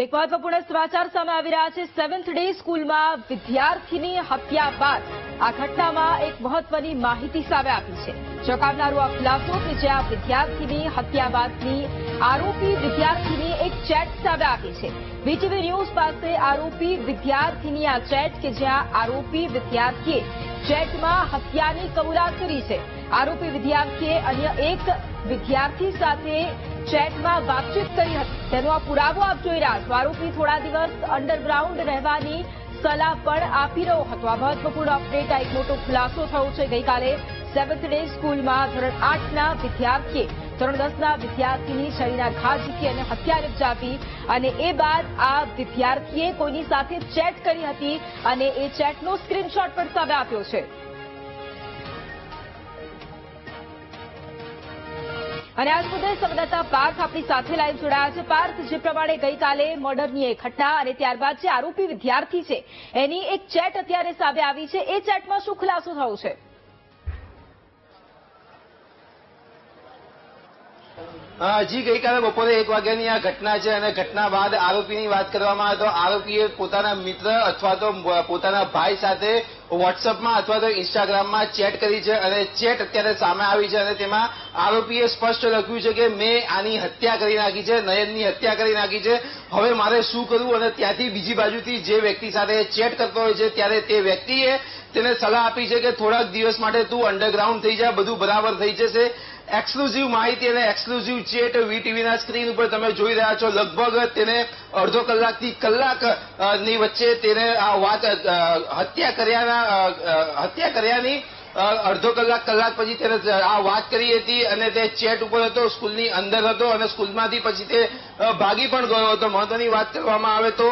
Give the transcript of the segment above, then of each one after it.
એક મહત્વપૂર્ણ સમાચાર સામે આવી રહ્યા છે. સેવન્થ ડે સ્કૂલમાં વિદ્યાર્થીની હત્યા બાદ આ ઘટનામાં એક મહત્વની માહિતી સામે આવી છે. ચોંકાવનારો આ ખુલાસો કે જ્યાં વિદ્યાર્થીની હત્યા બાદની આરોપી વિદ્યાર્થીની એક ચેટ સામે આવી છે. વીટીવી ન્યૂઝ પાસે આરોપી વિદ્યાર્થીની આ ચેટ કે જ્યાં આરોપી વિદ્યાર્થીએ ચેટમાં હત્યાની કબૂલાત કરી છે. આરોપી વિદ્યાર્થીએ અન્ય એક વિદ્યાર્થી સાથે ચેટમાં વાતચીત કરી હતી. તેનો આ પુરાવો આપ જોઈ રહ્યા છો. આરોપી થોડા દિવસ અંડરગ્રાઉન્ડ રહેવાની સલાહ પણ આપી રહ્યો હતો. આ મહત્વપૂર્ણ અપડેટ આ એક મોટો ખુલાસો થયો છે. ગઈકાલે સેવન્થ ડે સ્કૂલમાં ધોરણ આઠના વિદ્યાર્થીએ, ધોરણ દસના વિદ્યાર્થીની શરીરના ઘા ઝીકી અને હત્યા નિપજાવી અને એ બાદ આ વિદ્યાર્થીએ કોઈની સાથે ચેટ કરી હતી અને એ ચેટનો સ્ક્રીનશોટ પણ સામે આપ્યો છે. અને આજ મુદ્દે સંવાદદાતા પાર્થ આપણી સાથે લાઈવ જોડાયા છે. પાર્થ, જે પ્રમાણે ગઈકાલે મર્ડરની એક ઘટના અને ત્યારબાદ જે આરોપી વિદ્યાર્થી છે, એની એક ચેટ અત્યારે સામે આવી છે. એ ચેટમાં શું ખુલાસો થયો છે? હજી ગઈકાલે બપોરે એક વાગ્યાની આ ઘટના છે અને ઘટના બાદ આરોપીની વાત કરવામાં આવે તો આરોપીએ પોતાના મિત્ર અથવા તો પોતાના ભાઈ સાથે વોટ્સઅપમાં અથવા તો ઇન્સ્ટાગ્રામમાં ચેટ કરી છે અને ચેટ અત્યારે સામે આવી છે અને તેમાં આરોપીએ સ્પષ્ટ લખ્યું છે કે મેં આની હત્યા કરી નાખી છે, નયનની હત્યા કરી નાખી છે. હવે મારે શું કરવું અને ત્યાંથી બીજી બાજુથી જે વ્યક્તિ સાથે ચેટ કરતો હોય છે, ત્યારે તે વ્યક્તિએ તેને સલાહ આપી છે કે થોડાક દિવસ માટે તું અંડરગ્રાઉન્ડ થઈ જા, બધું બરાબર થઈ જશે. એક્સક્લુઝિવ માહિતી અને એક્સક્લુઝિવ ચેટ વીટીવીના સ્ક્રીન ઉપર તમે જોઈ રહ્યા છો. લગભગ તેને અડધો કલાકથી કલાકની વચ્ચે તેને આ વાત હત્યા કર્યાના હત્યા કર્યાની અડધો કલાક કલાક પછી તેને આ વાત કરી હતી અને તે ચેટ ઉપર હતો, સ્કૂલની અંદર હતો અને સ્કૂલમાંથી પછી તે ભાગી પણ ગયો હતો. મહત્વની વાત કરવામાં આવે તો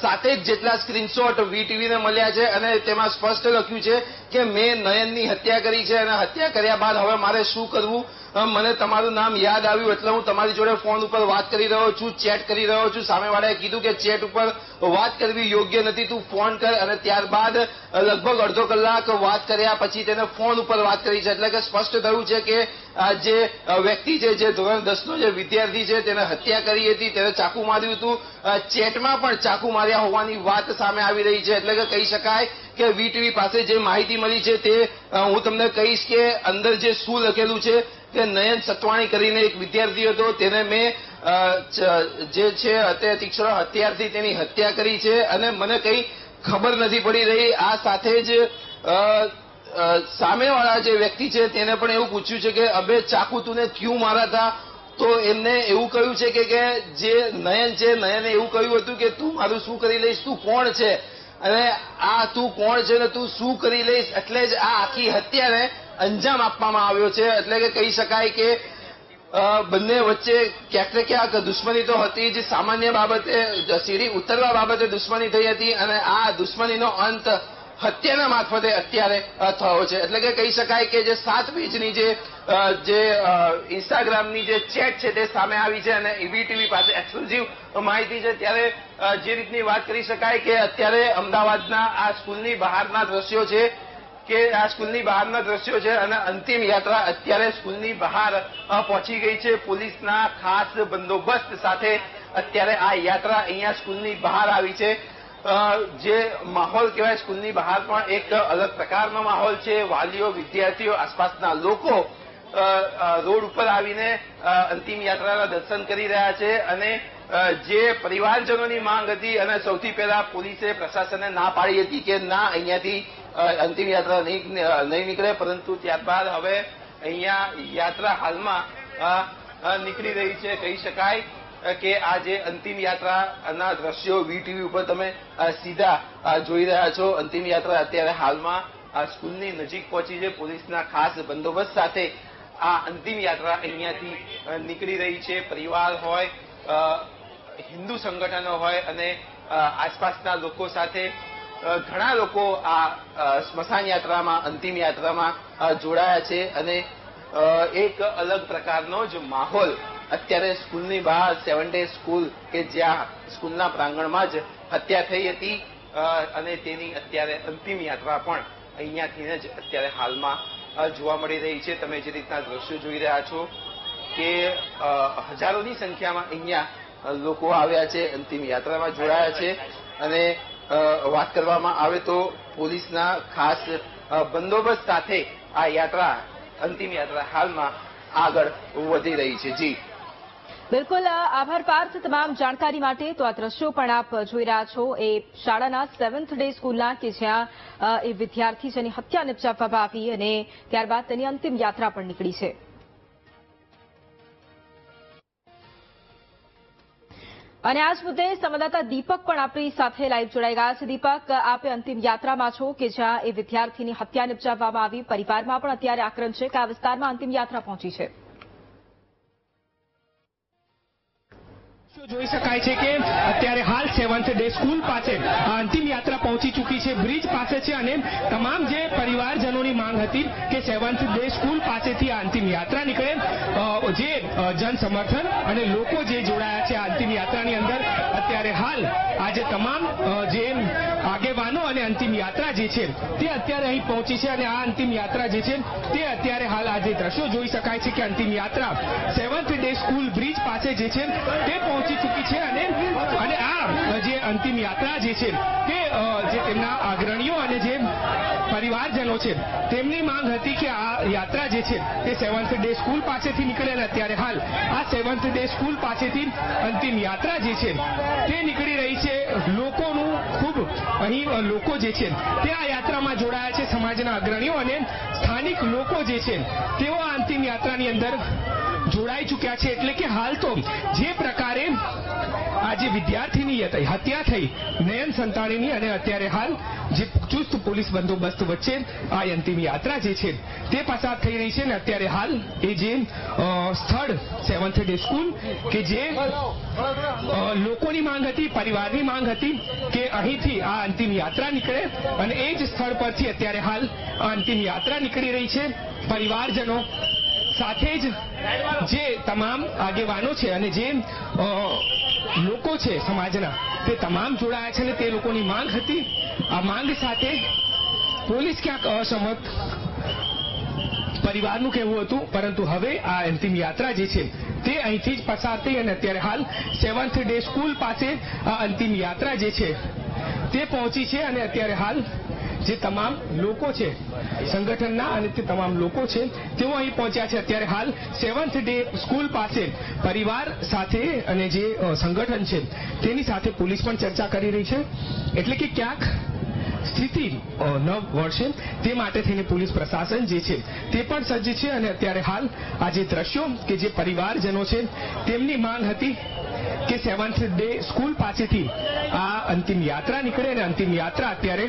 સાથે સાતેક જેટલા સ્ક્રીનશોટ વીટીવીને મળ્યા છે અને તેમાં સ્પષ્ટ લખ્યું છે કે મેં નયનની હત્યા કરી છે અને હત્યા કર્યા બાદ હવે મારે શું કરવું? મને તમારું નામ યાદ આવ્યું એટલે હું તમારી જોડે ફોન ઉપર વાત કરી રહ્યો છું, ચેટ કરી રહ્યો છું. સામેવાળાએ કીધું કે ચેટ ઉપર વાત કરવી યોગ્ય નથી, તું ફોન કર અને ત્યારબાદ લગભગ અડધો કલાક વાત કર્યા પછી તેને ફોન ઉપર વાત કરી છે. એટલે કે સ્પષ્ટ થયું છે કે આ જે વ્યક્તિ છે જે ધોરણ દસનો જે વિદ્યાર્થી છે, તેને હત્યા કરી હતી, તેને ચાકુ માર્યું હતું ચેટમાં પણ ચાકુ માર્યા હોવાની વાત સામે આવી રહી છે. એટલે કે કહી શકાય કે વીટીવી પાસે જે માહિતી મળી છે તે હું તમને કહીશ કે અંદર જે શું લખેલું છે કે નયન સતવાણી કરીને એક વિદ્યાર્થી હતો. તેને મેં જે છે અત્યારે તીક્ષ્ણ હત્યારથી તેની હત્યા કરી છે. અને મને કંઈ ખબર નથી પડી રહી. આ સાથે જ સામેવાળા જે વ્યક્તિ છે તેને પણ એવું પૂછ્યું છે કે, અબે, ચાકુ તુને ક્યું મારા હતા તો એમને એવું કહ્યું છે કે જે નયન છે, નયને એવું કહ્યું હતું કે, તું મારું શું કરી લઈશ? તું કોણ છે? અને આ તું કોણ છે ને તું શું કરી લઈશ? એટલે જ આ આખી હત્યાને અંજામ આપવામાં આવ્યો છે. એટલે કે કહી શકાય કે બંને વચ્ચે ક્યાંક ને ક્યાંક દુશ્મની તો હતી જ. સામાન્ય બાબતે, સીડી ઉતરવા બાબતે દુશ્મની થઈ હતી અને આ દુશ્મનીનો અંત હત્યાના મારફતે અત્યારે થયો છે. એટલે કે કહી શકાય કે જે સાત પેજની જે જે ઇન્સ્ટાગ્રામની જે ચેટ છે તે સામે આવી છે અને ઈવીટીવી પાસે એક્સક્લુઝિવ માહિતી છે. ત્યારે જે રીતની વાત કરી શકાય કે અત્યારે અમદાવાદના આ સ્કૂલની બહારના દ્રશ્યો છે કે આ સ્કૂલની બહારના દ્રશ્યો છે અને અંતિમ યાત્રા અત્યારે સ્કૂલની બહાર પહોંચી ગઈ છે. પોલીસના ખાસ બંદોબસ્ત સાથે અત્યારે આ યાત્રા અહીંયા સ્કૂલની બહાર આવી છે. જે માહોલ કહેવાય, સ્કૂલની બહાર પણ એક અલગ પ્રકારનો માહોલ છે. વાલીઓ, વિદ્યાર્થીઓ, આસપાસના લોકો રોડ ઉપર આવીને અંતિમ યાત્રાના દર્શન કરી રહ્યા છે અને જે પરિવારજનોની માંગ હતી અને સૌથી પહેલા પોલીસે પ્રશાસને ના પાડી હતી કે ના, અહીંયાથી અંતિમ યાત્રા નહીં નહીં નીકળે. પરંતુ ત્યારબાદ હવે અહીંયા યાત્રા હાલમાં નીકળી રહી છે. કહી શકાય કે આ જે અંતિમ યાત્રાના દ્રશ્યો વીટીવી ઉપર તમે સીધા જોઈ રહ્યા છો. અંતિમ યાત્રા અત્યારે હાલમાં સ્કૂલની નજીક પહોંચી છે. પોલીસના ખાસ બંદોબસ્ત સાથે આ અંતિમ યાત્રા અહીંયાથી નીકળી રહી છે. પરિવાર હોય હિન્દુ સંગઠનો હોય અને આસપાસના લોકો સાથે ઘણા લોકો આ સ્મશાન યાત્રામાં, અંતિમ યાત્રામાં જોડાયા છે. અને એક અલગ પ્રકારનો જ માહોલ અત્યારે સ્કૂલની બહાર સેવન ડે સ્કૂલ કે જ્યાં સ્કૂલના પ્રાંગણમાં જ હત્યા થઈ હતી અને તેની અત્યારે અંતિમ યાત્રા પણ અહીંયાથી જ અત્યારે હાલમાં જોવા મળી રહી છે. તમે જે રીતના દ્રશ્યો જોઈ રહ્યા છો કે હજારોની સંખ્યામાં અહીંયા લોકો આવ્યા છે, અંતિમ યાત્રામાં જોડાયા છે. અને વાત કરવામાં આવે તો પોલીસના ખાસ બંદોબસ્ત સાથે આ યાત્રા, અંતિમ યાત્રા હાલમાં આગળ વધી રહી છે. જી. બિલકુલ આભાર પાર્થ તમામ જાણકારી માટે. તો આ દ્રશ્યો પણ આપ જોઈ રહ્યા છો. એ શાળાના સેવન્થ ડે સ્કૂલના કે જ્યાં એ વિદ્યાર્થી જેની હત્યા નિપજાવવામાં આવી અને ત્યારબાદ તેની અંતિમ યાત્રા પણ નીકળી છે. અને આ જ મુદ્દે સંવાદદાતા દીપક પણ આપણી સાથે લાઈવ જોડાઈ ગયા છે. દીપક, આપે અંતિમ યાત્રામાં છો કે જ્યાં એ વિદ્યાર્થીની હત્યા નિપજાવવામાં આવી? પરિવારમાં પણ અત્યારે આક્રમ છે કે આ વિસ્તારમાં અંતિમ યાત્રા પહોંચી છે? જોઈ શકાય છે કે અત્યારે હાલ સેવન્થ ડે સ્કૂલ પાસે અંતિમ યાત્રા પહોંચી ચૂકી છે, બ્રિજ પાસે છે અને તમામ જે પરિવારજનોની માંગ હતી કે સેવન્થ ડે સ્કૂલ પાસેથી આ અંતિમ યાત્રા નીકળે. જે જન સમર્થન અને લોકો જે જોડાયા છે આ અંતિમ યાત્રાની અંદર અત્યારે હાલ આજે તમામ જે આગેવાનો અને અંતિમ યાત્રા જે છે, તે અત્યારે અહીં પહોંચી છે અને આ અંતિમ યાત્રા જે છે, તે અત્યારે હાલ આજે દ્રશ્યો જોઈ શકાય છે કે અંતિમ યાત્રા સેવન્થ ડે સ્કૂલ બ્રિજ પાસે જે છે, તે પહોંચી ચૂકી છે અને અને આ જે અંતિમ યાત્રા જે છે, તે જે તેમના અગ્રણીઓ અને જે પરિવારજનો છે, તેમની માંગ હતી કે આ યાત્રા જે છે તે સેવન્થ ડે સ્કૂલ પાસેથી નીકળે અને અત્યારે હાલ આ સેવન્થ ડે સ્કૂલ પાસેથી અંતિમ યાત્રા જે છે, તે નીકળી રહી છે. લોકોનું ખૂબ અહીં લોકો જે છે, તે આ યાત્રામાં જોડાયા છે સમાજના અગ્રણીઓ અને સ્થાનિક લોકો જે છે, તેઓ આ અંતિમ યાત્રાની અંદર જોડાઈ ચૂક્યા છે એટલે કે હાલ તો જે પ્રકારે આજે વિદ્યાર્થીની હત્યા થઈ, નયન સંતાણીની અને અત્યારે હાલ જે ચુસ્ત પોલીસ બંદોબસ્ત વચ્ચે આ અંતિમ યાત્રા જે છે તે પસાર થઈ રહી છે અને અત્યારે હાલ એ જે સ્થળ સેવન્થ ડે સ્કૂલ કે જે લોકોની માંગ હતી, પરિવારની માંગ હતી કે અહીંથી આ અંતિમ યાત્રા નીકળે અને એ જ સ્થળ પરથી અત્યારે હાલ આ અંતિમ યાત્રા નીકળી રહી છે. પરિવારજનો સાથે જ જે તમામ આગેવાનો છે અને જે લોકો છે સમાજના, તે તમામ જોડાયા છે અને તે લોકોની માંગ હતી. આ માંગ સાથે પોલીસ ક્યાંક અસમત પરિવારનું કહેવું હતું, પરંતુ હવે આ અંતિમ યાત્રા જે છે, તે અહીંથી જ પસાર થઈ અને અત્યારે હાલ સેવન્થ ડે સ્કૂલ પાસે આ અંતિમ યાત્રા જે છે, તે પહોંચી છે અને અત્યારે હાલ જે તમામ લોકો છે, સંગઠનના અને તે તમામ લોકો છે, તેઓ અહીં પહોંચ્યા છે. અત્યારે હાલ સેવન્થ ડે સ્કૂલ પાસે પરિવાર સાથે અને જે સંગઠન છે, તેની સાથે પોલીસ પણ ચર્ચા કરી રહી છે. એટલે કે ક્યાંક સ્થિતિ ન વળશે તે માટે થઈને પોલીસ પ્રશાસન જે છે, તે પણ સજ્જ છે. અને અત્યારે હાલ આ જે દ્રશ્યો કે જે પરિવારજનો છે, તેમની માંગ હતી કે સેવન્થ ડે સ્કૂલ પાસેથી આ અંતિમ યાત્રા નીકળે અને અંતિમ યાત્રા અત્યારે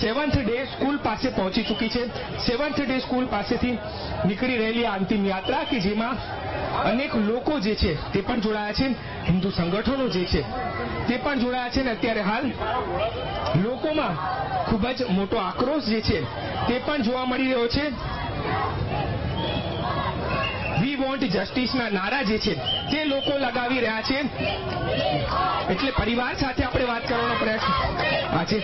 સેવન્થ ડે સ્કૂલ પાસે પહોંચી ચૂકી છે. સેવન્થ ડે સ્કૂલ પાસેથી નીકળી રહેલી આ અંતિમ યાત્રા કે જેમાં અનેક લોકો જે છે તે પણ જોડાયા છે. હિન્દુ સંગઠનો જે છે તે પણ જોડાયા છે ને અત્યારે હાલ લોકોમાં ખૂબ જ મોટો આક્રોશ જે છે તે પણ જોવા મળી રહ્યો છે. વી વોન્ટ જસ્ટિસના નારા જે છે, તે લોકો લગાવી રહ્યા છે. એટલે પરિવાર સાથે આપણે વાત કરવાનો પ્રયાસ આજે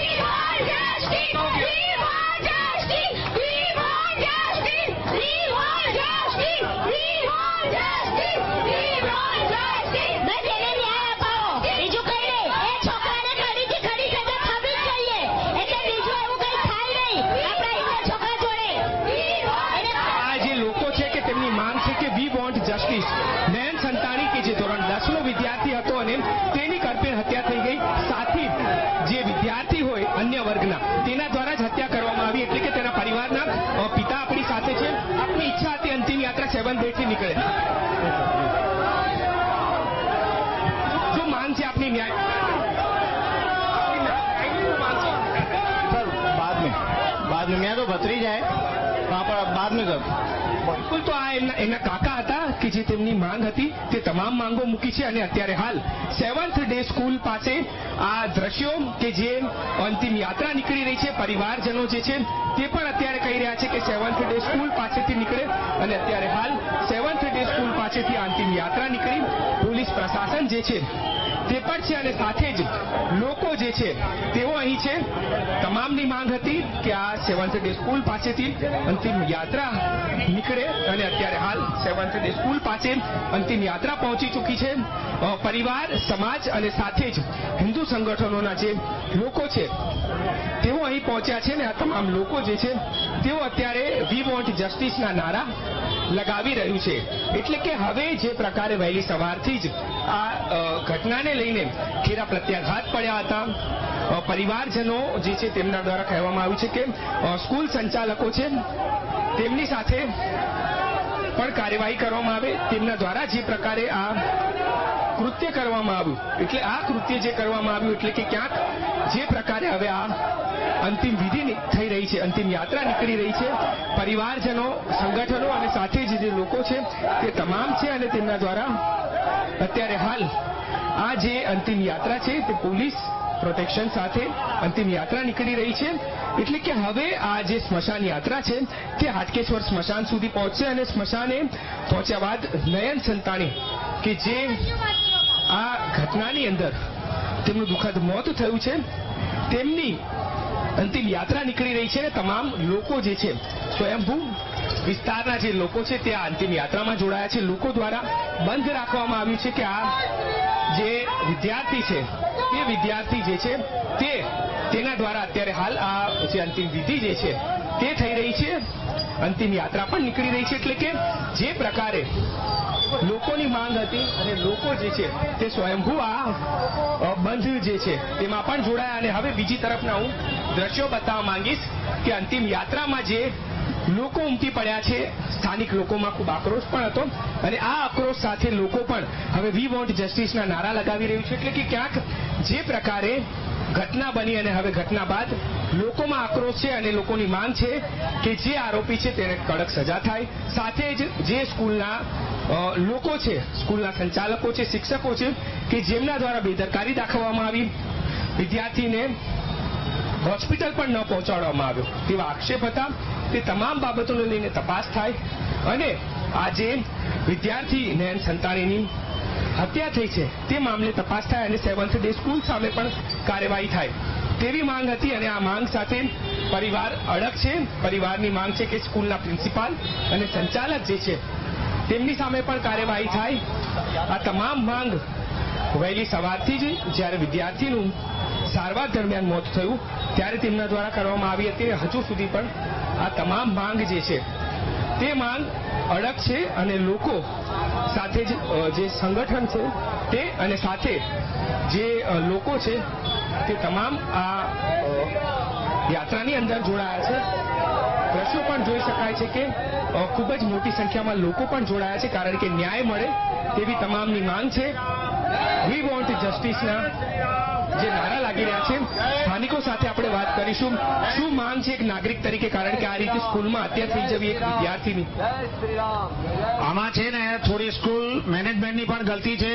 सेवन डेट से निकले. जो मान से आपने न्याय सर, बाद में. बाद में मैं तो भतरी जाए. तो वहाँ पर बाद में कर. તો આ એમના એના કાકા હતા કે જે તેમની માંગ હતી તે તમામ માંગો મૂકી છે અને અત્યારે હાલ સેવન્થ ડે સ્કૂલ પાસે આ દ્રશ્યો કે જે અંતિમ યાત્રા નીકળી રહી છે, પરિવારજનો જે છે તે પણ અત્યારે કહી રહ્યા છે કે સેવન્થ ડે સ્કૂલ પાસેથી નીકળે અને અત્યારે હાલ સેવન્થ ડે સ્કૂલ પાસેથી અંતિમ યાત્રા નીકળી. પ્રશાસન જે છે, તે પણ છે અને સાથે જ લોકો જે છે, તેઓ અહીં છે. તમામની માંગ હતી કે આ સેવન્થ ડે સ્કૂલ પાસેથી અંતિમ યાત્રા નીકળે અને અત્યારે હાલ સેવન્થ ડે સ્કૂલ પાસે અંતિમ યાત્રા પહોંચી ચૂકી છે. પરિવાર, સમાજ અને સાથે જ હિન્દુ સંગઠનોના જે લોકો છે, તેઓ અહીં પહોંચ્યા છે ને આ તમામ લોકો જે છે, તેઓ અત્યારે વી વોન્ટ જસ્ટિસના નારા લગાવી રહ્યું છે. એટલે કે હવે જે પ્રકારે વહેલી સવારથી જ આ ઘટનાને લઈને ઘેરા પ્રત્યાઘાત પડ્યા હતા. પરિવારજનો જે છે તેમના દ્વારા કહેવામાં આવ્યું છે કે સ્કૂલ સંચાલકો છે, તેમની સાથે પણ કાર્યવાહી કરવામાં આવે. તેમના દ્વારા જે પ્રકારે આ કૃત્ય કરવામાં આવ્યું. એટલે આ કૃત્ય જે કરવામાં આવ્યું, એટલે કે ક્યાંક જે પ્રકારે હવે આ અંતિમ વિધિ થઈ રહી છે, અંતિમ યાત્રા નીકળી રહી છે. પરિવારજનો, સંગઠનો અને સાથે જ લોકો છે, તે તમામ છે અને તેમના દ્વારા અત્યારે હાલ આ જે અંતિમ યાત્રા છે, તે પોલીસ પ્રોટેક્શન સાથે અંતિમ યાત્રા નીકળી રહી છે. એટલે કે હવે આ જે સ્મશાન યાત્રા છે, તે હાટકેશ્વર સ્મશાન સુધી પહોંચશે અને સ્મશાને પહોંચ્યા બાદ નયન સંતાણી કે જે આ ઘટનાની અંદર તેમનું દુઃખદ મોત થયું છે, તેમની અંતિમ યાત્રા નીકળી રહી છે તમામ લોકો જે છે સ્વયંભૂ વિસ્તારના જે લોકો છે તે આ અંતિમ યાત્રામાં જોડાયા છે. લોકો દ્વારા બંધ રાખવામાં આવ્યું છે કે આ જે વિદ્યાર્થી છે, તે વિદ્યાર્થી જે છે, તે તેના દ્વારા અત્યારે હાલ આ જે અંતિમ વિધિ જે છે, તે થઈ રહી છે. અંતિમ યાત્રા પણ નીકળી રહી છે. એટલે કે જે પ્રકારે લોકોની માંગ હતી અને લોકો જે છે તે સ્વયંભૂ આ બંધ જે છે તેમાં પણ જોડાયા અને હવે બીજી તરફના હું દ્રશ્યો બતાવવા માંગીશ કે અંતિમ યાત્રામાં જે લોકો ઉમટી પડ્યા છે, સ્થાનિક લોકોમાં ખૂબ આક્રોશ પણ હતો અને આ આક્રોશ સાથે લોકો પણ હવે વી વોન્ટ જસ્ટિસના નારા લગાવી રહ્યું છે. એટલે કે ક્યાંક જે પ્રકારે ઘટના બની અને હવે ઘટના બાદ લોકોમાં આક્રોશ છે અને લોકોની માંગ છે કે જે આરોપી છે તેને કડક સજા થાય. સાથે જ જે સ્કૂલના લોકો છે, સ્કૂલના સંચાલકો છે, શિક્ષકો છે, કે જેમના દ્વારા બેદરકારી દાખવવામાં આવી. વિદ્યાર્થીને હોસ્પિટલ પણ ન પહોંચાડવામાં આવ્યો. તેવા આક્ષેપ હતા તે તમામ બાબતોને લઈને તપાસ થાય અને આજે વિદ્યાર્થી નયન સંતાણીની હત્યા થઈ છે. તે મામલે તપાસ થાય અને સેવન્થ ડે સ્કૂલ સામે પણ કાર્યવાહી થાય. તેવી માંગ હતી અને આ માંગ સાથે પરિવાર અડગ છે. પરિવારની માંગ છે કે સ્કૂલના પ્રિન્સિપાલ અને સંચાલક જે છે તેમની સામે પણ કાર્યવાહી થાય. આ તમામ માંગ વહેલી સવારથી જ જ્યારે વિદ્યાર્થીનું સારવાર દરમિયાન મોત થયું, ત્યારે તેમના દ્વારા કરવામાં આવી હતી હજુ સુધી પણ આ તમામ માંગ જે છે, તે માંગ અડગ છે અને લોકો સાથે જે સંગઠન છે, તે અને સાથે જે લોકો છે, તે તમામ આ યાત્રાની અંદર જોડાયા છે. દ્રશ્યો પણ જોઈ શકાય છે કે ખૂબ જ મોટી સંખ્યામાં લોકો પણ જોડાયા છે, કારણ કે ન્યાય મળે તેવી તમામની માંગ છે. વી વોન્ટ જસ્ટિસના જે નારા લાગી રહ્યા છે સ્થાનિકો સાથે આપણે વાત કરીશું. શું માંગ છે એક નાગરિક તરીકે? કારણ કે આ રીતે સ્કૂલમાં હત્યા થઈ જવી એક વિદ્યાર્થીની. આમાં છે ને થોડી સ્કૂલ મેનેજમેન્ટની પણ ગલતી છે.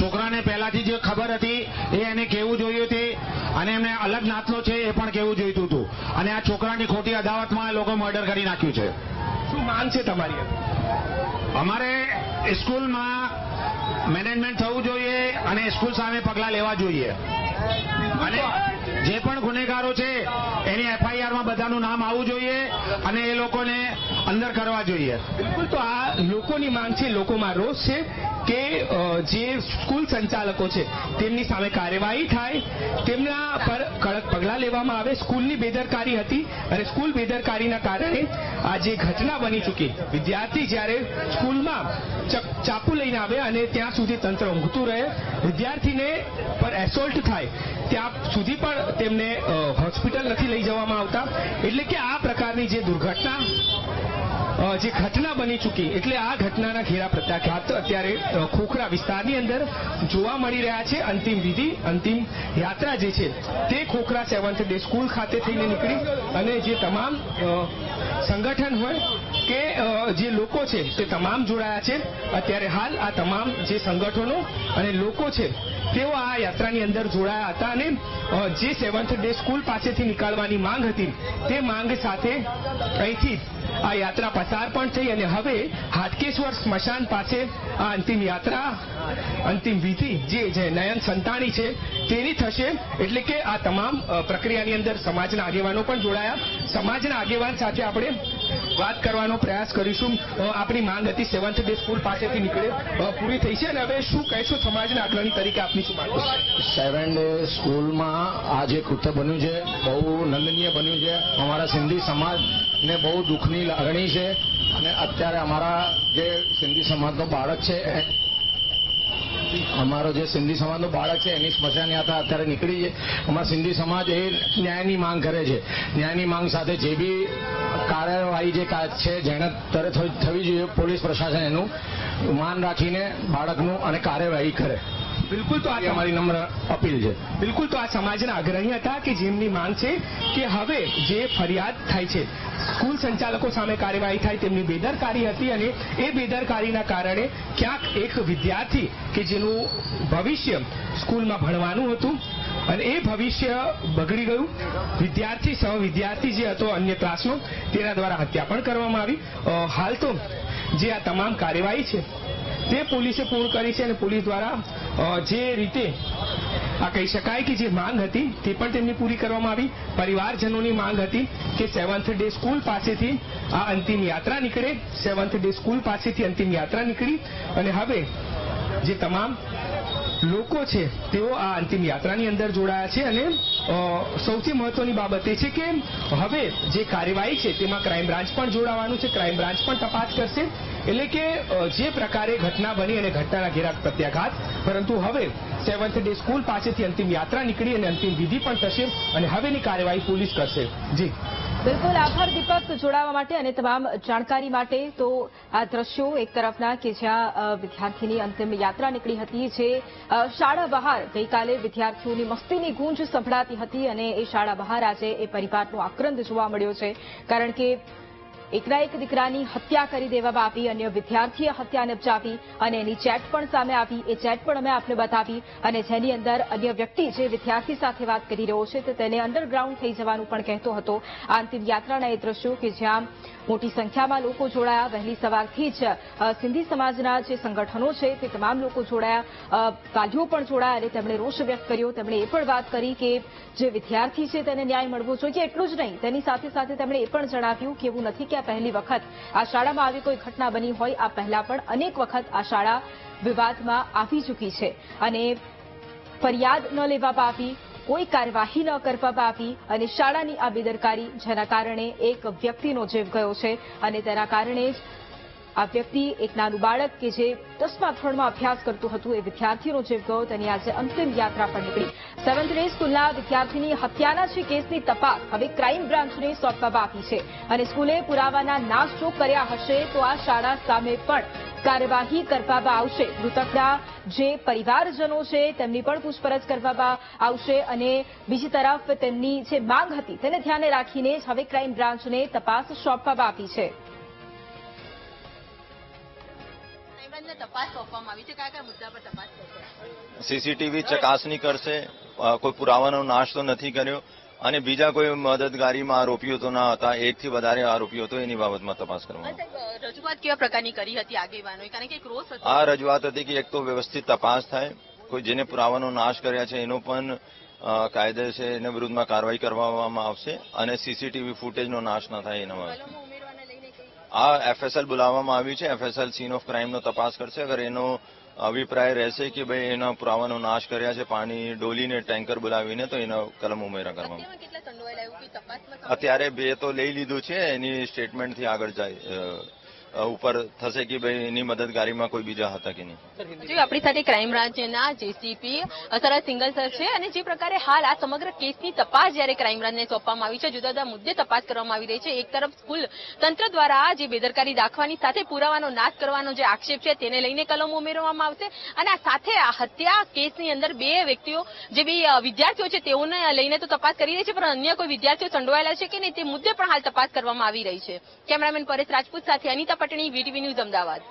છોકરાને પહેલાથી જે ખબર હતી એ એને કહેવું જોઈએ હતી અને એમને અલગ નાતનો છે એ પણ કેવું જોઈતું હતું. અને આ છોકરાની ખોટી અદાવતમાં લોકો મર્ડર કરી નાખ્યું છે. શું માંગ છે તમારી? અમારે સ્કૂલમાં મેનેજમેન્ટ થવું જોઈએ અને સ્કૂલ સામે પગલાં લેવા જોઈએ. જે પણ ગુનેગારો છે, એની એફઆઈઆરમાં બધાનું નામ આવવું જોઈએ અને એ લોકોને અંદર કરવા જોઈએ. બિલકુલ, તો આ લોકોની માંગ છે, લોકોમાં રોષ છે. કે જે સ્કૂલ સંચાલકો છે, તેમની સામે કાર્યવાહી થાય, તેમના પર કડક પગલાં લેવામાં આવે. સ્કૂલની બેદરકારી હતી અને સ્કૂલ બેદરકારીના કારણે આ જે ઘટના બની ચૂકી, વિદ્યાર્થી જ્યારે સ્કૂલમાં ચ- ચાકુ લઈને આવે અને ત્યાં સુધી તંત્ર ઊંઘતું રહે, વિદ્યાર્થીને પર એસોલ્ટ થાય, ત્યાં સુધી પણ તેમને હોસ્પિટલ નથી લઈ જવામાં આવતા. એટલે કે આ પ્રકારની જે દુર્ઘટના જે ઘટના બની ચૂકી, એટલે આ ઘટનાના ઘેરા પ્રત્યાઘાત અત્યારે ખોખરા વિસ્તારની અંદર જોવા મળી રહ્યા છે. અંતિમ વિધિ, અંતિમ યાત્રા જે છે, તે ખોખરા સેવન્થ ડે સ્કૂલ ખાતે થઈને નીકળી અને જે તમામ સંગઠન હોય કે જે લોકો છે, તે તમામ જોડાયા છે. અત્યારે હાલ આ તમામ જે સંગઠનો અને લોકો છે, તેઓ આ યાત્રાની અંદર જોડાયા હતા અને જે સેવન્થ ડે સ્કૂલ પાસેથી નીકાળવાની માંગ હતી, તે માંગ સાથે અહીંથી આ યાત્રા પસાર પણ થઈ અને હવે હાટકેશ્વર સ્મશાન પાસે આ અંતિમ યાત્રા, અંતિમ વિધિ, જે નયન સંતાણી છે, તેની થશે. એટલે કે આ તમામ પ્રક્રિયાની અંદર સમાજના આગેવાનો પણ જોડાયા. સમાજના આગેવાન સાથે આપણે વાત કરવાનો પ્રયાસ કરીશું. આપણી માંગ હતી સેવન્થ ડે સ્કૂલ પાસેથી નીકળે. પૂરી થઈ છે અને હવે શું કહેશો સમાજના અગ્રણી તરીકે આપની શું માંગ સેવન ડે સ્કૂલમાં આ જે કૃત્ય બન્યું છે, બહુ નંદનીય બન્યું છે. અમારા સિંધી સમાજને બહુ દુઃખની લાગણી છે અને અત્યારે અમારા જે સિંધી સમાજનો બાળક છે અમારો જે સિંધી સમાજનો બાળક છે, એની સ્મશાન યાત્રા અત્યારે નીકળી છે. અમારા સિંધી સમાજ એ ન્યાયની માંગ કરે છે. ન્યાયની માંગ સાથે જે બી કાર્યવાહી જે છે જેને તરત થવી જોઈએ પોલીસ પ્રશાસન એનું, માન રાખીને બાળકનું અને કાર્યવાહી કરે. બિલકુલ તો આ અમારી નમ્ર અપીલ છે. બિલકુલ તો આ સમાજના આગ્રહી હતા કે જેમની માંગ છે કે હવે જે ફરિયાદ થાય છે સ્કૂલ સંચાલકો સામે કાર્યવાહી થાય તેમની બેદરકારી હતી અને એ બેદરકારીના કારણે ક્યાંક એક વિદ્યાર્થી કે જેનું ભવિષ્ય સ્કૂલમાં ભણવાનું હતું અને એ ભવિષ્ય બગડી ગયું. વિદ્યાર્થી સહ વિદ્યાર્થી જે હતો અન્ય ક્લાસનો તેના દ્વારા હત્યા પણ કરવામાં આવી. હાલ તો જે આ તમામ કાર્યવાહી છે તે પોલીસે પૂર્ણ કરી છે અને પોલીસ દ્વારા જે રીતે આ કહી શકાય કે જે માંગ હતી તે પણ તેમની પૂરી કરવામાં આવી. પરિવારજનોની માંગ હતી કે સેવન્થ ડે સ્કૂલ પાસેથી આ અંતિમ યાત્રા નીકળે. સેવન્થ ડે સ્કૂલ પાસેથી અંતિમ યાત્રા નીકળી. અને હવે જે તમામ લોકો છે, તેઓ આ અંતિમ યાત્રાની અંદર જોડાયા છે અને સૌથી મહત્વની બાબત એ છે કે, હવે જે કાર્યવાહી છે, તેમાં ક્રાઇમ બ્રાન્ચ પણ જોડાવાનું છે ક્રાઇમ બ્રાન્ચ પણ તપાસ કરશે. એટલે કે જે પ્રકારે ઘટના બની અને ઘટનાના ઘેરા પ્રત્યાઘાત, પરંતુ હવે સેવન્થ ડે સ્કૂલ પાસેથી અંતિમ યાત્રા નીકળી અને અંતિમ વિધિ પણ થશે અને હવેની કાર્યવાહી પોલીસ કરશે. જી. બિલકુલ, આભાર દીપક જોડાવા માટે અને તમામ જાણકારી માટે. તો આ દ્રશ્યો એક તરફના કે જ્યાં વિદ્યાર્થીની અંતિમ યાત્રા નીકળી હતી જે શાળા બહાર ગઈકાલે વિદ્યાર્થીઓની મસ્તીની ગુંજ સંભળાતી હતી અને એ શાળા બહાર આજે એ પરિવારનો આક્રંદ જોવા મળ્યો છે. કારણ કે એકના એક દીકરાની હત્યા કરી દેવામાં આવી, અન્ય વિદ્યાર્થીએ હત્યા નિપજાવી અને એની ચેટ પણ સામે આવી. એ ચેટ પણ અમે આપને બતાવી અને જેની અંદર અન્ય વ્યક્તિ જે વિદ્યાર્થી સાથે વાત કરી રહ્યો છે તે તેને અંડરગ્રાઉન્ડ થઈ જવાનું પણ કહેતો હતો. આ અંતિમ યાત્રાના એ દ્રશ્યો કે જ્યાં મોટી સંખ્યામાં લોકો જોડાયા, વહેલી સવારથી જ સિંધી સમાજના જે સંગઠનો છે તે તમામ લોકો જોડાયા વાલીઓ પણ જોડાયા અને તેમણે રોષ વ્યક્ત કર્યો. તેમણે એ પણ વાત કરી કે જે વિદ્યાર્થી છે તેને ન્યાય મળવો જોઈએ. એટલું જ નહીં, તેની સાથે સાથે તેમણે એ પણ જણાવ્યું કે એવું નથી કે આ પહેલી વખત. આ શાળામાં આવી કોઈ ઘટના બની હોય, આ પહેલા પણ અનેક વખત આ શાળા વિવાદમાં આવી ચૂકી છે. અને ફરિયાદ ન લેવામાં આવી કોઈ કાર્યવાહી ન કરવામાં આવી અને શાળાની આ બેદરકારી જેના કારણે એક વ્યક્તિનો જીવ ગયો છે. અને તેના કારણે જ આ વ્યક્તિ એક નાનું બાળક કે જે દસમા ધોરણમાં અભ્યાસ કરતું હતું એ વિદ્યાર્થીનો જીવ ગયો. તેની આજે અંતિમ યાત્રા પર નીકળી. સેવન્થ ડે સ્કૂલના વિદ્યાર્થીની હત્યાના છે કેસની તપાસ. હવે ક્રાઇમ બ્રાન્ચને સોંપવામાં આપી છે અને સ્કૂલે પુરાવાના નાશ કર્યા હશે તો આ શાળા સામે પણ કાર્યવાહી કરવામાં આવશે. મૃતકના જે પરિવારજનો છે તેમની પણ પૂછપરછ કરવામાં આવશે અને બીજી તરફ તેમની જે માંગ હતી તેને ધ્યાને રાખીને જ હવે ક્રાઇમ બ્રાન્ચને તપાસ સોંપવામાં આપી છે. ક્રાઇમબ્રાન્ચને તપાસ સોંપવામાં આવી છે? કયા કયા મુદ્દા પર તપાસ કરશે? સીસીટીવી ચકાસણી કરશે. કોઈ પુરાવાનો નાશ તો નથી કર્યો. અને બીજા કોઈ મદદગારીમાં આરોપીઓ તો ના હતા. એકથી વધારે આરોપીઓ તો એની બાબતમાં તપાસ કરવામાં રજૂઆત કેવા પ્રકારની કરી હતી આગેવાનો કારણ કે એક રોષ આ રજૂઆત હતી કે એક તો વ્યવસ્થિત તપાસ થાય. કોઈ જેને પુરાવાનો નાશ કર્યા છે એનો પણ કાયદે છે એના વિરુદ્ધમાં કાર્યવાહી કરવામાં આવશે અને સીસીટીવી ફૂટેજનો નાશ ના થાય એના માટે કલમો ઉમેરવાને લઈને કઈ આ એફએસએલ બોલાવવામાં આવ્યું છે. એફએસએલ સીન ઓફ ક્રાઇમનો તપાસ કરશે. અગર એનો અભિપ્રાય રહેશે કે ભાઈ એના પુરાવાનો નાશ કર્યા છે પાણી ડોલીને ટેન્કર બોલાવીને તો એનો કલમ ઉમેરા કરવામાં અત્યારે બે તો લઈ લીધું છે. એની સ્ટેટમેન્ટથી આગળ જાય ઉપર થશે કે ભાઈ એની મદદગારીમાં કોઈ બીજા હતા કે નહીં? આપણી સાથે ક્રાઇમ બ્રાન્ચના જેસીપી સરળ સિંગલ સર છે અને જે પ્રકારે હાલ આ સમગ્ર કેસની તપાસ જ્યારે ક્રાઇમ બ્રાન્ચને સોંપવામાં આવી છે જુદા જુદા મુદ્દે તપાસ કરવામાં આવી રહી છે. એક તરફ સ્કૂલ તંત્ર દ્વારા જે બેદરકારી દાખવાની સાથે પુરાવાનો નાશ કરવાનો જે આક્ષેપ છે, તેને લઈને કલમો ઉમેરવામાં આવશે અને આ સાથે આ હત્યા કેસની અંદર બે વ્યક્તિઓ, જે બે વિદ્યાર્થીઓ છે, તેઓને લઈને તો તપાસ કરી રહી છે, પણ અન્ય કોઈ વિદ્યાર્થીઓ સંડોવાયેલા છે કે નહીં તે મુદ્દે પણ હાલ તપાસ કરવામાં આવી રહી છે. કેમેરામેન પરેશ રાજપૂત સાથે અનિતા પટણી વીટીવી ન્યૂઝ અમદાવાદ.